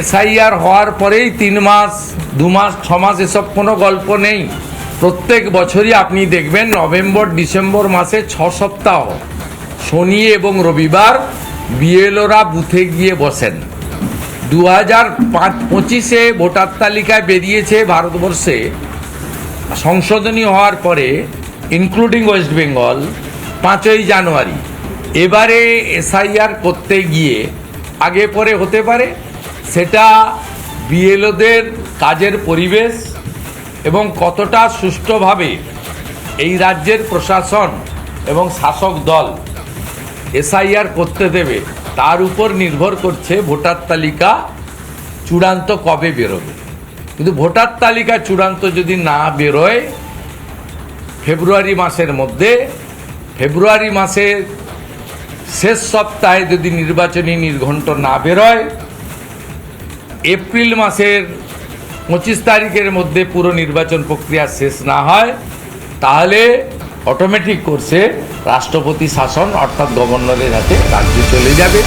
SIR হওয়ার পরেই তিন মাস, দু মাস, ছ মাস এসব কোনো গল্প নেই। প্রত্যেক বছরই আপনি দেখবেন নভেম্বর, ডিসেম্বর মাসে ছ সপ্তাহ। শনি এবং রবিবার বিএলওরা বুথে গিয়ে বসেন। দু হাজার পাঁচ পঁচিশে ভোটার তালিকায় বেরিয়েছে ভারতবর্ষে। সংশোধনী হওয়ার পরে ইনক্লুডিং ওয়েস্ট বেঙ্গল পাঁচই জানুয়ারি। এবারে এসআইআর করতে গিয়ে, আগে পরে হতে পারে? সেটা বিএলওদের কাজের পরিবেশ এবং কতটা সুষ্ঠুভাবে এই রাজ্যের প্রশাসন এবং শাসক দল এসআইআর করতে দেবে, তার উপর নির্ভর করছে ভোটার তালিকা চূড়ান্ত কবে বেরোবে। কিন্তু ভোটার তালিকা চূড়ান্ত যদি না বেরোয়, ফেব্রুয়ারি মাসের মধ্যে, ফেব্রুয়ারি মাসের শেষ সপ্তাহে যদি নির্বাচনী নির্ঘণ্ট না বেরোয় এপ্রিল মাসের পঁচিশ তারিখের মধ্যে পুরো নির্বাচন প্রক্রিয়া শেষ না হয়, তাহলে অটোমেটিক কোর্সে রাষ্ট্রপতি শাসন অর্থাৎ গভর্নরের হাতে রাজ্য চলে যাবে।